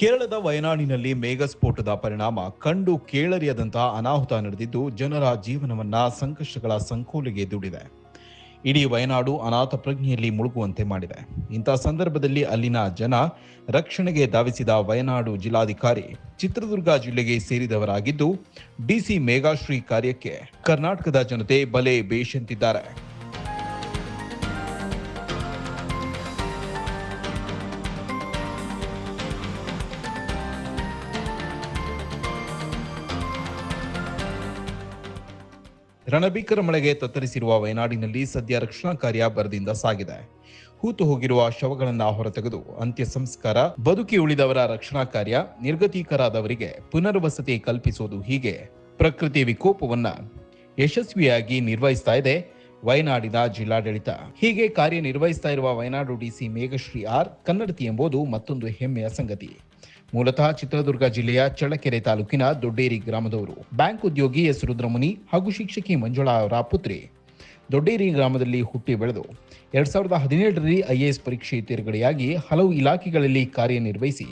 ಕೇರಳದ ವಯನಾಡಿನಲ್ಲಿ ಮೇಘಸ್ಫೋಟದ ಪರಿಣಾಮ ಕಂಡು ಕೇಳರಿಯದಂತಹ ಅನಾಹುತ ನಡೆದಿದ್ದು, ಜನರ ಜೀವನವನ್ನ ಸಂಕಷ್ಟಗಳ ಸಂಕೋಲೆಗೆ ದುಡಿದೆ. ಇಡೀ ವಯನಾಡು ಅನಾಥ ಪ್ರಜ್ಞೆಯಲ್ಲಿ ಮುಳುಗುವಂತೆ ಮಾಡಿದೆ. ಇಂಥ ಸಂದರ್ಭದಲ್ಲಿ ಅಲ್ಲಿನ ಜನ ರಕ್ಷಣೆಗೆ ಧಾವಿಸಿದ ವಯನಾಡು ಜಿಲ್ಲಾಧಿಕಾರಿ ಚಿತ್ರದುರ್ಗ ಜಿಲ್ಲೆಗೆ ಸೇರಿದವರಾಗಿದ್ದು ಡಿಸಿ ಮೇಘಾಶ್ರೀ ಕಾರ್ಯಕ್ಕೆ ಕರ್ನಾಟಕದ ಜನತೆ ಬಲೆ ಬೇಷಂತಿದ್ದಾರೆ. ರಣಭೀಕರ ಮಳೆಗೆ ತತ್ತರಿಸಿರುವ ವಯನಾಡಿನಲ್ಲಿ ಸದ್ಯ ರಕ್ಷಣಾ ಕಾರ್ಯ ಭರದಿಂದ ಸಾಗಿದೆ. ಹೂತು ಹೋಗಿರುವ ಶವಗಳನ್ನ ಹೊರತೆಗೆದು ಅಂತ್ಯ ಸಂಸ್ಕಾರ, ಬದುಕಿ ಉಳಿದವರ ರಕ್ಷಣಾ ಕಾರ್ಯ, ನಿರ್ಗತಿಕರಾದವರಿಗೆ ಪುನರ್ವಸತಿ ಕಲ್ಪಿಸುವುದು ಹೀಗೆ ಪ್ರಕೃತಿ ವಿಕೋಪವನ್ನ ಯಶಸ್ವಿಯಾಗಿ ನಿರ್ವಹಿಸ್ತಾ ಇದೆ ವಯನಾಡಿನ ಜಿಲ್ಲಾಡಳಿತ. ಹೀಗೆ ಕಾರ್ಯನಿರ್ವಹಿಸ್ತಾ ಇರುವ ವಯನಾಡು ಡಿಸಿ ಮೇಘಶ್ರೀ ಆರ್, ಕನ್ನಡತಿ ಎಂಬುದು ಮತ್ತೊಂದು ಹೆಮ್ಮೆಯ ಸಂಗತಿ. ಮೂಲತಃ ಚಿತ್ರದುರ್ಗ ಜಿಲ್ಲೆಯ ಚಳ್ಳಕೆರೆ ತಾಲೂಕಿನ ದೊಡ್ಡೇರಿ ಗ್ರಾಮದವರು. ಬ್ಯಾಂಕ್ ಉದ್ಯೋಗಿ ಎಸ್. ರುದ್ರಮುನಿ ಹಾಗೂ ಶಿಕ್ಷಕಿ ಮಂಜುಳಾ ಅವರ ಪುತ್ರಿ ದೊಡ್ಡೇರಿ ಗ್ರಾಮದಲ್ಲಿ ಹುಟ್ಟಿ ಬೆಳೆದು ಎರಡ್ ಸಾವಿರದ ಹದಿನೇಳರಲ್ಲಿ ಐಎಎಸ್ ಪರೀಕ್ಷೆ ತೇರ್ಗಡೆಯಾಗಿ ಹಲವು ಇಲಾಖೆಗಳಲ್ಲಿ ಕಾರ್ಯನಿರ್ವಹಿಸಿ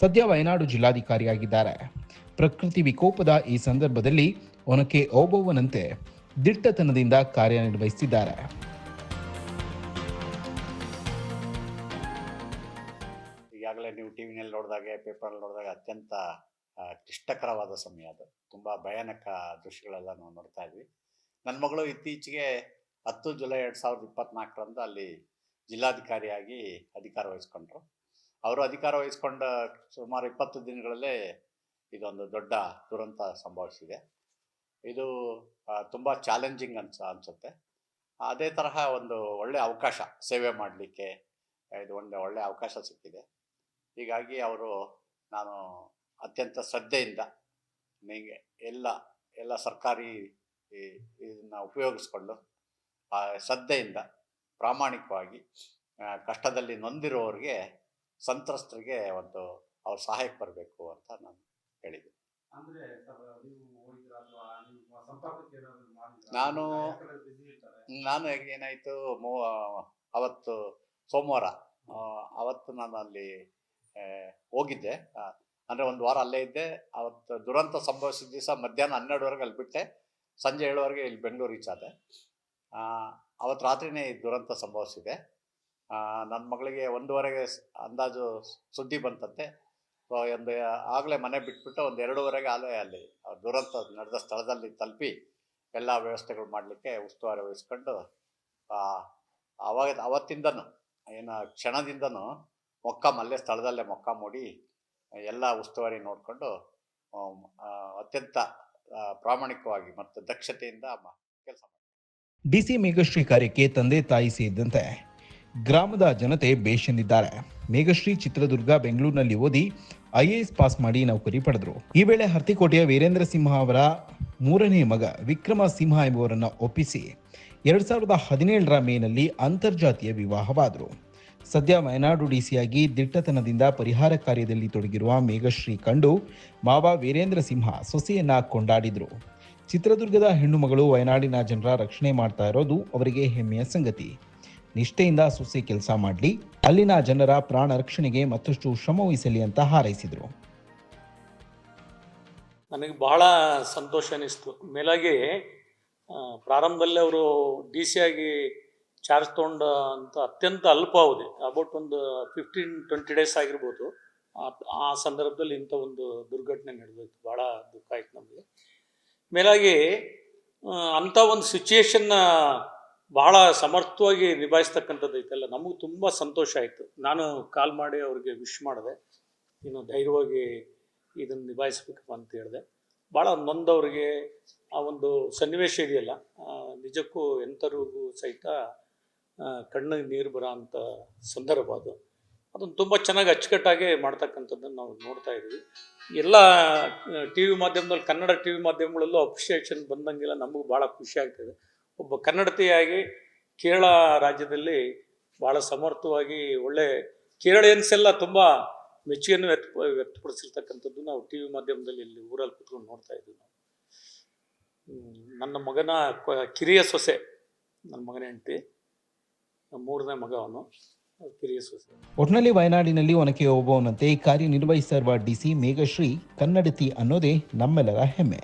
ಸದ್ಯ ವಯನಾಡು ಜಿಲ್ಲಾಧಿಕಾರಿಯಾಗಿದ್ದಾರೆ. ಪ್ರಕೃತಿ ವಿಕೋಪದ ಈ ಸಂದರ್ಭದಲ್ಲಿ ಒನಕೆ ಓಬವ್ವನಂತೆ ದಿಟ್ಟತನದಿಂದ ಕಾರ್ಯನಿರ್ವಹಿಸಿದ್ದಾರೆ. ನೀವು ಟಿ ವಿನಲ್ಲಿ ನೋಡಿದಾಗೆ ಪೇಪರಲ್ಲಿ ನೋಡಿದಾಗ ಅತ್ಯಂತ ಕ್ಲಿಷ್ಟಕರವಾದ ಸಮಯ ಅದು. ತುಂಬ ಭಯಾನಕ ದೃಶ್ಯಗಳೆಲ್ಲ ನಾವು ನೋಡ್ತಾ ಇದ್ವಿ. ನನ್ನ ಮಗಳು ಇತ್ತೀಚೆಗೆ ಹತ್ತು ಜುಲೈ ಎರಡು ಸಾವಿರದ ಇಪ್ಪತ್ನಾಲ್ಕರಂದು ಅಲ್ಲಿ ಜಿಲ್ಲಾಧಿಕಾರಿಯಾಗಿ ಅಧಿಕಾರ ವಹಿಸ್ಕೊಂಡ್ರು. ಅವರು ಅಧಿಕಾರ ವಹಿಸ್ಕೊಂಡ ಸುಮಾರು ಇಪ್ಪತ್ತು ದಿನಗಳಲ್ಲೇ ಇದೊಂದು ದೊಡ್ಡ ದುರಂತ ಸಂಭವಿಸಿದೆ. ಇದು ತುಂಬ ಚಾಲೆಂಜಿಂಗ್ ಅನ್ಸ, ಅನಿಸುತ್ತೆ. ಅದೇ ತರಹ ಒಂದು ಒಳ್ಳೆಯ ಅವಕಾಶ ಸೇವೆ ಮಾಡಲಿಕ್ಕೆ ಇದು ಒಂದು ಒಳ್ಳೆಯ ಅವಕಾಶ ಸಿಕ್ಕಿದೆ. ಹೀಗಾಗಿ ಅವರು ನಾನು ಅತ್ಯಂತ ಶ್ರದ್ಧೆಯಿಂದ ನಿಮಗೆ ಎಲ್ಲ ಎಲ್ಲ ಸರ್ಕಾರಿ ಇದನ್ನ ಉಪಯೋಗಿಸ್ಕೊಂಡು ಆ ಶ್ರದ್ಧೆಯಿಂದ ಪ್ರಾಮಾಣಿಕವಾಗಿ ಕಷ್ಟದಲ್ಲಿ ನೊಂದಿರೋರಿಗೆ ಸಂತ್ರಸ್ತರಿಗೆ ಒಂದು ಅವ್ರ ಸಹಾಯಕ್ಕೆ ಬರಬೇಕು ಅಂತ ನಾನು ಹೇಳಿದೆ ನಾನು? ನಾನು- ಏನಾಯಿತು ಮೂ ಅವತ್ತು ಸೋಮವಾರ ಅವತ್ತು ನಾನು ಅಲ್ಲಿ ಹೋಗಿದ್ದೆ. ಅಂದರೆ ಒಂದು ವಾರ ಅಲ್ಲೇ ಇದ್ದೆ. ಅವತ್ತು ದುರಂತ ಸಂಭವಿಸಿದ ದಿವಸ ಮಧ್ಯಾಹ್ನ ಹನ್ನೆರಡುವರೆಗೆ ಅಲ್ಲಿ ಬಿಟ್ಟೆ ಸಂಜೆ ಏಳುವರೆಗೆ ಇಲ್ಲಿ ಬೆಂಗಳೂರು ರೀಚ್ ಆದೆ. ಅವತ್ತು ರಾತ್ರಿನೇ ಈ ದುರಂತ ಸಂಭವಿಸಿದೆ. ನನ್ನ ಮಗಳಿಗೆ ಒಂದೂವರೆಗೆ ಅಂದಾಜು ಸುದ್ದಿ ಬಂತಂತೆ. ಒಂದು ಆಗಲೇ ಮನೆ ಬಿಟ್ಬಿಟ್ಟು ಒಂದು ಎರಡೂವರೆಗೆ ಆಗಲೇ ಅಲ್ಲಿ ದುರಂತ ನಡೆದ ಸ್ಥಳದಲ್ಲಿ ತಲುಪಿ ಎಲ್ಲ ವ್ಯವಸ್ಥೆಗಳು ಮಾಡಲಿಕ್ಕೆ ಉಸ್ತುವಾರಿ ವಹಿಸ್ಕೊಂಡು ಅವಾಗ, ಅವತ್ತಿಂದನೂ, ಏನು ಕ್ಷಣದಿಂದನೂ ಮೊಕ್ಕಂ ಅಲ್ಲೇ ಸ್ಥಳದಲ್ಲೇ ಮೊಕ್ಕ ಮೂಡಿ, ಎಲ್ಲ ಉಸ್ತುವಾರಿ ನೋಡಿಕೊಂಡು ಅತ್ಯಂತ ಪ್ರಾಮಾಣಿಕವಾಗಿ ಮತ್ತು ದಕ್ಷತೆಯಿಂದ ಕೆಲಸ ಡಿಸಿ ಮೇಘಶ್ರೀ ಕಾರ್ಯಕ್ಕೆ ತಂದೆ ತಾಯಿ ಸೇರಿದಂತೆ ಗ್ರಾಮದ ಜನತೆ ಬೇಷನ್ನಿದ್ದಾರೆ ಮೇಘಶ್ರೀ ಚಿತ್ರದುರ್ಗ, ಬೆಂಗಳೂರಿನಲ್ಲಿ ಓದಿ ಐಎಎಸ್ ಪಾಸ್ ಮಾಡಿ ನೌಕರಿ ಪಡೆದರು. ಈ ವೇಳೆ ಹರ್ತಿಕೋಟೆಯ ವೀರೇಂದ್ರ ಸಿಂಹ ಅವರ ಮೂರನೇ ಮಗ ವಿಕ್ರಮ ಸಿಂಹ ಎಂಬುವರನ್ನು ಒಪ್ಪಿಸಿ ಎರಡ್ ಸಾವಿರದ ಹದಿನೇಳರ ಮೇನಲ್ಲಿ ಅಂತರ್ಜಾತೀಯ ವಿವಾಹವಾದರು. ಸದ್ಯ ವಯನಾಡು ಡಿಸಿಯಾಗಿ ದಿಟ್ಟತನದಿಂದ ಪರಿಹಾರ ಕಾರ್ಯದಲ್ಲಿ ತೊಡಗಿರುವ ಮೇಘಶ್ರೀ ಕಂಡು ಮಾವ ವೀರೇಂದ್ರ ಸಿಂಹ ಸೊಸೆಯನ್ನ ಕೊಂಡಾಡಿದರು. ಚಿತ್ರದುರ್ಗದ ಹೆಣ್ಣು ಮಗಳು ವಯನಾಡಿನ ಜನರ ರಕ್ಷಣೆ ಮಾಡ್ತಾ ಇರೋದು ಅವರಿಗೆ ಹೆಮ್ಮೆಯ ಸಂಗತಿ. ನಿಷ್ಠೆಯಿಂದ ಸೊಸೆ ಕೆಲಸ ಮಾಡಲಿ, ಅಲ್ಲಿನ ಜನರ ಪ್ರಾಣ ರಕ್ಷಣೆಗೆ ಮತ್ತಷ್ಟು ಶ್ರಮವಹಿಸಲಿ ಅಂತ ಹಾರೈಸಿದರು. ನನಗೆ ಬಹಳ ಸಂತೋಷ ಅನ್ನಿಸ್ತು ಮೇಲಾಗಿ ಪ್ರಾರಂಭದಲ್ಲಿ ಅವರು ಡಿ ಸಿ ಆಗಿ ಚಾರ್ಜ್ ತೊಗೊಂಡ ಅಂತ ಅತ್ಯಂತ ಅಲ್ಪಾವಧಿ ಅಬೌಟ್ ಒಂದು ಫಿಫ್ಟೀನ್ ಟ್ವೆಂಟಿ ಡೇಸ್ ಆಗಿರ್ಬೋದು. ಆ- ಸಂದರ್ಭದಲ್ಲಿ ಇಂಥ ಒಂದು ದುರ್ಘಟನೆ ನಡೆದಿತ್ತು ಭಾಳ ದುಃಖ ಆಯ್ತು ನಮಗೆ. ಮೇಲಾಗಿ ಅಂಥ ಒಂದು ಸಿಚುಯೇಷನ್ನ ಬಹಳ ಸಮರ್ಥವಾಗಿ ನಿಭಾಯಿಸ್ತಕ್ಕಂಥದ್ದು ಐತಲ್ಲ, ನಮಗೂ ತುಂಬ ಸಂತೋಷ ಆಯಿತು. ನಾನು ಕಾಲ್ ಮಾಡಿ ಅವ್ರಿಗೆ ವಿಶ್ ಮಾಡಿದೆ. ಇನ್ನು ಧೈರ್ಯವಾಗಿ ಇದನ್ನು ನಿಭಾಯಿಸ್ಬೇಕಪ್ಪ ಅಂತ ಹೇಳಿದೆ. ಭಾಳ ನೊಂದವ್ರಿಗೆ ಆ ಒಂದು ಸನ್ನಿವೇಶ ಇದೆಯಲ್ಲ ನಿಜಕ್ಕೂ ಎಂಥರಿಗೂ ಸಹಿತ ಕಣ್ಣಿಗೆ ನೀರು ಬರೋ ಅಂಥ ಸಂದರ್ಭ ಅದು. ಅದನ್ನು ತುಂಬ ಚೆನ್ನಾಗಿ ಅಚ್ಚುಕಟ್ಟಾಗಿ ಮಾಡ್ತಕ್ಕಂಥದ್ದನ್ನು ನಾವು ನೋಡ್ತಾ ಇದ್ದೀವಿ. ಎಲ್ಲ ಟಿ ವಿ ಮಾಧ್ಯಮದಲ್ಲಿ, ಕನ್ನಡ ಟಿ ವಿ ಮಾಧ್ಯಮಗಳಲ್ಲೂ ಅಪ್ರಿಷಿಯೇಷನ್ ಬಂದಂಗಿಲ್ಲ ನಮಗೂ ಭಾಳ ಖುಷಿ ಆಗ್ತದೆ. ಒಬ್ಬ ಕನ್ನಡತಿಯಾಗಿ ಕೇರಳ ರಾಜ್ಯದಲ್ಲಿ ಭಾಳ ಸಮರ್ಥವಾಗಿ ಒಳ್ಳೆ ಕೇರಳಿಯನ್ಸ್ ಎಲ್ಲ ತುಂಬ ಮೆಚ್ಚುಗೆಯನ್ನು ವ್ಯಕ್ತ, ವ್ಯಕ್ತಪಡಿಸಿರ್ತಕ್ಕಂಥದ್ದು ನಾವು ಟಿ ವಿ ಮಾಧ್ಯಮದಲ್ಲಿ ಇಲ್ಲಿ ಊರಲ್ಲಿ ಕುತ್ಕೊಂಡು ನೋಡ್ತಾ ಇದ್ದೀವಿ ನಾವು. ನನ್ನ ಮಗನ ಕಿರಿಯ ಸೊಸೆ, ನನ್ನ ಮಗನ ಹೆಂಡತಿ. ಮೂರನೇ ಮಗ ಅವನು ಕಿರಿಯ ಸೊಸೆ ಒಟ್ನಲ್ಲಿ ವಯನಾಡಿನಲ್ಲಿ ಒನಕೆ ಒಬ್ಬವನಂತೆ ಕಾರ್ಯನಿರ್ವಹಿಸಿರುವ ಡಿಸಿ ಮೇಘಶ್ರೀ ಕನ್ನಡತಿ ಅನ್ನೋದೇ ನಮ್ಮೆಲ್ಲರ ಹೆಮ್ಮೆ.